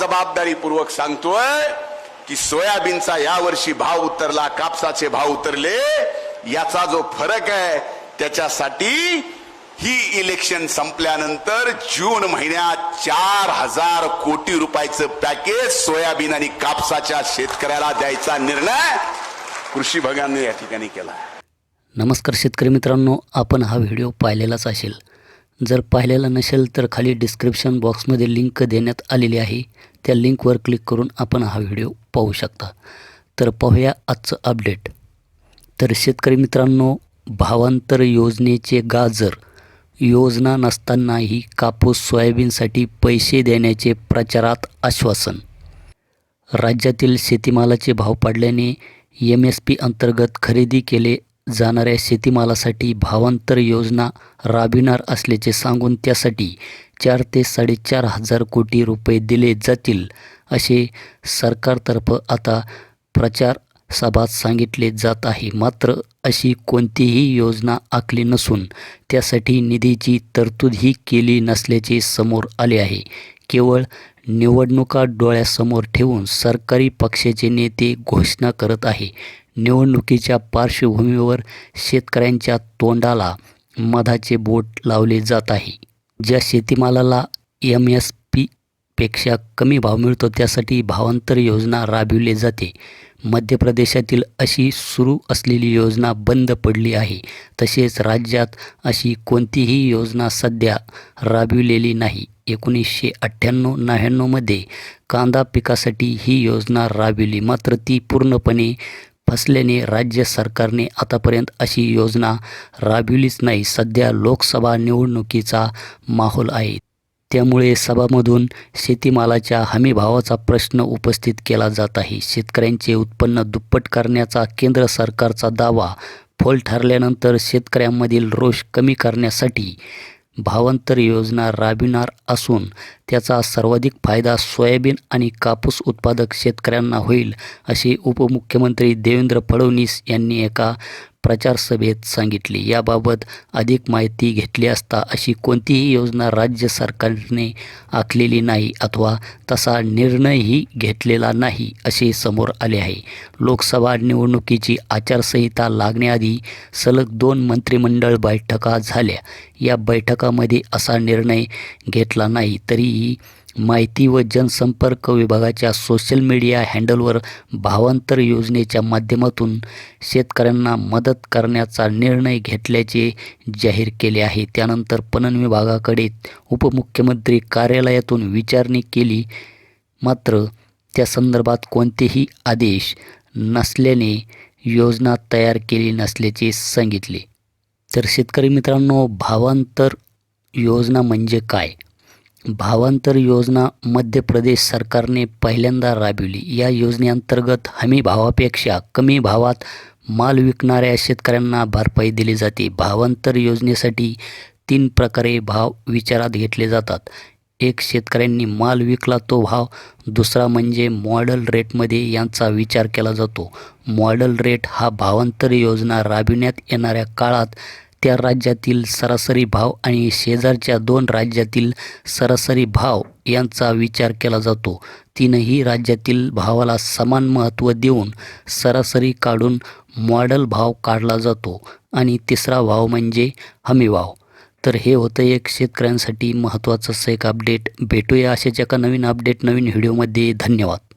जबाबदारीपूर्वक सांगतोय की सोयाबीनचा यावर्षी भाव उतरला कापसाचे भाव उतरले. याचा जो फरक आहे त्याच्यासाठी ही इलेक्शन संपल्यानंतर जून महिन्यात चार हजार कोटी रुपयाचं पॅकेज सोयाबीन आणि कापसाच्या शेतकऱ्याला द्यायचा निर्णय कृषी विभागाने या ठिकाणी केला. नमस्कार शेतकरी मित्रांनो आपण हा व्हिडिओ पाहिलेलाच असेल. जर पाहिलेला नसेल तर खाली डिस्क्रिप्शन बॉक्समध्ये लिंक देण्यात आलेली आहे. त्या लिंकवर क्लिक करून आपण हा व्हिडिओ पाहू शकता. तर पाहूया आजचं अपडेट तर शेतकरी मित्रांनो भावांतर योजनेचे गाजर. योजना नसतानाही कापूस सोयाबीनसाठी पैसे देण्याचे प्रचारात आश्वासन. राज्यातील शेतीमालाचे भाव पडल्याने एम एस पी अंतर्गत खरेदी केले जाणाऱ्या शेतीमालासाठी भावांतर योजना राबविणार असल्याचे सांगून त्यासाठी चार ते साडेचार हजार कोटी रुपये दिले जातील असे सरकारतर्फे आता प्रचार सभात सांगितले जात आहे. मात्र अशी कोणतीही योजना आखली नसून त्यासाठी निधीची तरतूदही केली नसल्याचे समोर आले आहे. केवळ निवडणुका डोळ्यासमोर ठेवून सरकारी पक्षाचे नेते घोषणा करत आहे. निवडणुकीच्या पार्श्वभूमीवर शेतकऱ्यांच्या तोंडाला मधाचे बोट लावले जात आहे. ज्या शेतीमालाला एम एस पी पेक्षा कमी भाव मिळतो त्यासाठी भावांतर योजना राबविली जाते. मध्य प्रदेशातील अशी सुरू असलेली योजना बंद पडली आहे. तसेच राज्यात अशी कोणतीही योजना सध्या राबविलेली नाही. एकोणीसशे अठ्ठ्याण्णव नव्याण्णवमध्ये कांदा पिकासाठी ही योजना राबविली. मात्र ती पूर्णपणे फसल्याने राज्य सरकारने आतापर्यंत अशी योजना राबविलीच नाही. सध्या लोकसभा निवडणुकीचा माहोल आहे. त्यामुळे सभामधून शेतीमालाच्या हमीभावाचा प्रश्न उपस्थित केला जात आहे. शेतकऱ्यांचे उत्पन्न दुप्पट करण्याचा केंद्र सरकारचा दावा. फोल ठरल्यानंतर शेतकऱ्यांमधील रोष कमी करण्यासाठी भावांतर योजना राबविणार असून त्याचा सर्वाधिक फायदा सोयाबीन आणि कापूस उत्पादक शेतकऱ्यांना होईल असे उपमुख्यमंत्री देवेंद्र फडणवीस यांनी एका प्रचारसभेत सांगितले. याबाबत अधिक माहिती घेतली असता अशी कोणतीही योजना राज्य सरकारने आखलेली नाही अथवा तसा निर्णयही घेतलेला नाही असे समोर आले आहे. लोकसभा निवडणुकीची आचारसंहिता लागण्याआधी सलग दोन मंत्रिमंडळ बैठका झाल्या. या बैठकामध्ये असा निर्णय घेतला नाही ही माहिती व जनसंपर्क विभागाच्या सोशल मीडिया हँडलवर भावांतर योजनेच्या माध्यमातून शेतकऱ्यांना मदत करण्याचा निर्णय घेतल्याचे जाहीर केले आहे. त्यानंतर पणन विभागाकडे उपमुख्यमंत्री कार्यालयातून विचारणी केली. मात्र त्या संदर्भात कोणतेही आदेश नसल्याने योजना तयार केली नसल्याचे सांगितले. तर शेतकरी मित्रांनो भावांतर योजना म्हणजे काय? भावांतर योजना मध्य प्रदेश सरकारने पहिल्यांदा राबविली. या योजनेअंतर्गत हमी भावापेक्षा कमी भावात माल विकणाऱ्या शेतकऱ्यांना भरपाई दिली जाते. भावांतर योजनेसाठी तीन प्रकारे भाव विचारात घेतले जातात. एक शेतकऱ्यांनी माल विकला तो भाव. दुसरा म्हणजे मॉडल रेटमध्ये यांचा विचार केला जातो. मॉडल रेट हा भावांतर योजना राबविण्यात येणाऱ्या काळात त्या राज्यातील सरासरी भाव आणि शेजारच्या दोन राज्यातील सरासरी भाव यांचा विचार केला जातो. तीनही राज्यातील भावाला समान महत्त्व देऊन सरासरी काढून मॉडल भाव काढला जातो. आणि तिसरा भाव म्हणजे हमी भाव तर हे होतं एक शेतकऱ्यांसाठी महत्त्वाचं असं एक अपडेट भेटूया अशाच एका नवीन अपडेट नवीन व्हिडिओमध्ये धन्यवाद.